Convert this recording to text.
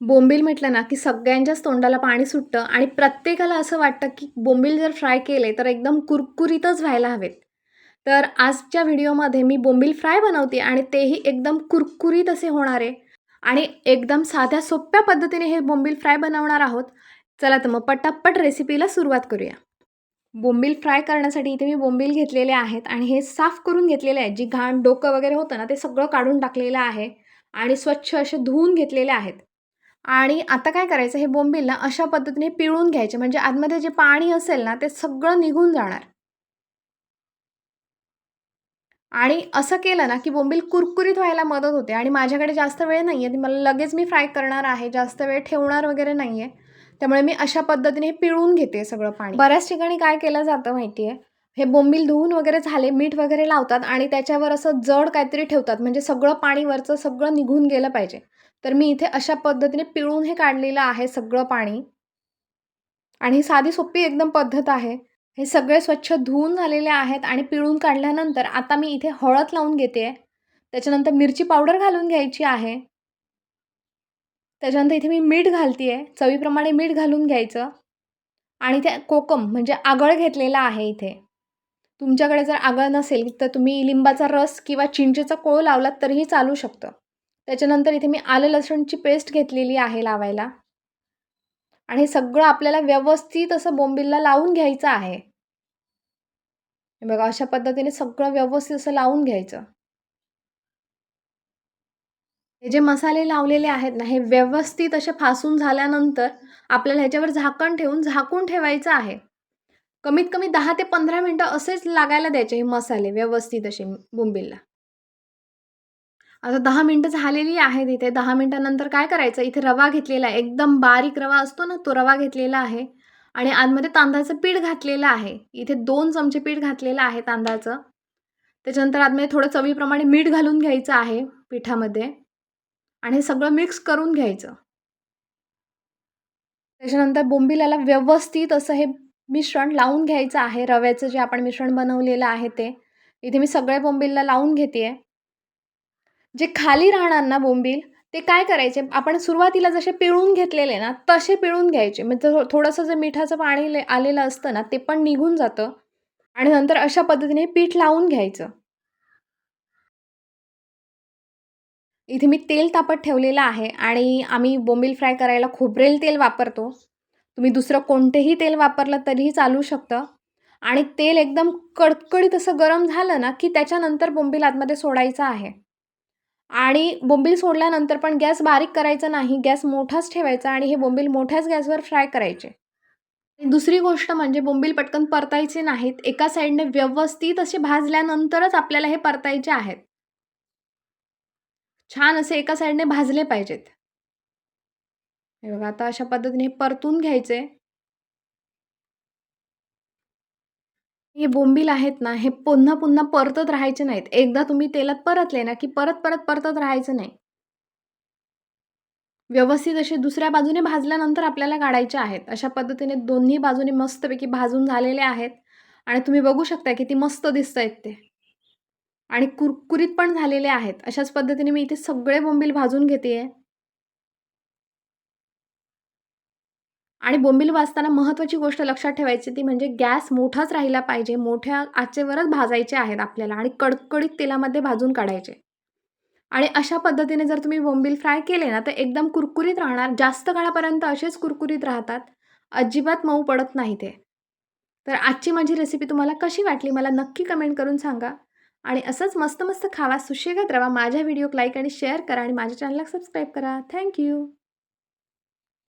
बोंबील म्हटलं ना की सगळ्यांच्याच तोंडाला पाणी सुटतं आणि प्रत्येकाला असं वाटतं की बोंबील जर फ्राय केले तर एकदम कुरकुरीतच व्हायला हवेत. तर आजच्या व्हिडिओमध्ये मी बोंबील फ्राय बनवते आणि तेही एकदम कुरकुरीत असे होणार आहे आणि एकदम साध्या सोप्या पद्धतीने हे बोंबील फ्राय बनवणार आहोत. चला तर मग पटापट रेसिपीला सुरुवात करूया. बोंबील फ्राय करण्यासाठी इथे मी बोंबील घेतलेले आहेत आणि हे साफ करून घेतलेले आहेत. जी घाण डोकं वगैरे होतं ना ते सगळं काढून टाकलेलं आहे आणि स्वच्छ असे धुवून घेतलेले आहेत. आणि आता काय करायचं हे बोंबीलला अशा पद्धतीने पिळून घ्यायचे. म्हणजे आतमध्ये जे पाणी असेल ना ते सगळं निघून जाणार. आणि असं केलं ना की बोंबील कुरकुरीत व्हायला मदत होते. आणि माझ्याकडे जास्त वेळ नाही आहे मला लगेच मी फ्राय करणार आहे. जास्त वेळ ठेवणार वगैरे नाही आहे त्यामुळे मी अशा पद्धतीने पिळून घेते सगळं पाणी. बऱ्याच ठिकाणी काय केलं जातं माहिती आहे हे बोंबील धुवून वगैरे झाले मीठ वगैरे लावतात आणि त्याच्यावर असं जड काहीतरी ठेवतात. म्हणजे सगळं पाणी वरचं सगळं निघून गेलं पाहिजे. तर मी इथे अशा पद्धतीने पिळून हे काढलेलं आहे सगळं पाणी. आणि ही साधी सोपी एकदम पद्धत आहे. हे सगळे स्वच्छ धुवून झालेले आहेत आणि पिळून काढल्यानंतर आता मी इथे हळद लावून घेते. त्याच्यानंतर मिरची पावडर घालून घ्यायची आहे. त्याच्यानंतर इथे मी मीठ घालते आहे चवीप्रमाणे मीठ घालून घ्यायचं. आणि ते कोकम म्हणजे आगळ घेतलेला आहे इथे. तुमच्याकडे जर आगळ नसेल तर तुम्ही लिंबाचा रस किंवा चिंचेचा कोळ लावलात तरीही चालू शकतं. त्याच्यानंतर इथे मी आलं लसूणची पेस्ट घेतलेली आहे लावायला. आणि हे सगळं आपल्याला व्यवस्थित असं बोंबिलला लावून घ्यायचं आहे. बघा अशा पद्धतीने सगळं व्यवस्थित असं लावून घ्यायचं. हे जे मसाले लावलेले आहेत ना हे व्यवस्थित असे फासून झाल्यानंतर आपल्याला ह्याच्यावर झाकण ठेवून झाकून ठेवायचं आहे. कमीत कमी दहा ते पंधरा मिनटं असेच लागायला द्यायचे हे मसाले व्यवस्थित असे बोंबिलला. आता दहा मिनटं झालेली आहेत इथे. दहा मिनटानंतर काय करायचं? इथे रवा घेतलेला आहे. एकदम बारीक रवा असतो ना तो रवा घेतलेला आहे. आणि आतमध्ये तांदळाचं पीठ घातलेलं आहे. इथे दोन चमचे पीठ घातलेलं आहे तांदळाचं. त्याच्यानंतर आतमध्ये थोडं चवीप्रमाणे मीठ घालून घ्यायचं आहे पिठामध्ये. आणि हे सगळं मिक्स करून घ्यायचं. त्याच्यानंतर बोंबिलाला व्यवस्थित असं हे मिश्रण लावून घ्यायचं आहे. रव्याचं जे आपण मिश्रण बनवलेलं आहे ते. इथे मी सगळ्या बोंबिलला लावून घेते आहे जे खाली राहणार ना बोंबील ते काय करायचे? आपण सुरुवातीला जसे पिळून घेतलेले ना तसे पिळून घ्यायचे. म्हणजे थोडंसं जे मिठाचं पाणी आलेलं असतं ना ते पण निघून जातं. आणि नंतर अशा पद्धतीने पीठ लावून घ्यायचं. इथे मी तेल तापत ठेवलेलं आहे आणि आम्ही बोंबील फ्राय करायला खोबरेल तेल वापरतो. तुम्ही दुसरं कोणतेही तेल वापरलं तरीही चालू शकतं. आणि तेल एकदम कडकडीत असं गरम झालं ना की त्याच्यानंतर बोंबील आतमध्ये सोडायचं आहे. आणि बोंबील सोडल्यानंतर पण गॅस बारीक करायचा नाही गॅस मोठाच ठेवायचा आणि हे बोंबील मोठ्याच गॅसवर फ्राय करायचे. दुसरी गोष्ट म्हणजे बोंबील पटकन परतायचे नाहीत. एका साईडने व्यवस्थित असे भाजल्यानंतरच आपल्याला हे परतायचे आहेत. छान असे एका साईडने भाजले पाहिजेत. हे बघा आता अशा पद्धतीने हे परतून घ्यायचे. हे बोंबील आहेत ना हे पुन्हा पुन्हा परतत राहायचे नाहीत. एकदा तुम्ही तेलात परतले ना की परत परत परतत राहायचं नाही. व्यवस्थित असे दुसऱ्या बाजूने भाजल्यानंतर आपल्याला काढायचे आहेत. अशा पद्धतीने दोन्ही बाजूने मस्तपैकी भाजून झालेले आहेत. आणि तुम्ही बघू शकता ती मस्त दिसत आहेत ते. आणि कुरकुरीत पण झालेले आहेत. अशाच पद्धतीने मी इथे सगळे बोंबील भाजून घेते आहे आणि बोंबील वाजताना महत्त्वाची गोष्ट लक्षात ठेवायची ती म्हणजे गॅस मोठाच राहिला पाहिजे मोठ्या आचेवरच भाजायचे आहेत आपल्याला आणि कडकडीत तेलामध्ये भाजून काढायचे. आणि अशा पद्धतीने जर तुम्ही बोंबील फ्राय केले ना तर एकदम कुरकुरीत राहणार. जास्त काळापर्यंत असेच कुरकुरीत राहतात. अजिबात मऊ पडत नाही ते. तर आजची माझी रेसिपी तुम्हाला कशी वाटली मला नक्की कमेंट करून सांगा. आणि असंच मस्त मस्त खावा सुशेगात रवा. माझ्या व्हिडिओ लाईक आणि शेअर करा आणि माझ्या चॅनलला सबस्क्राईब करा. थँक्यू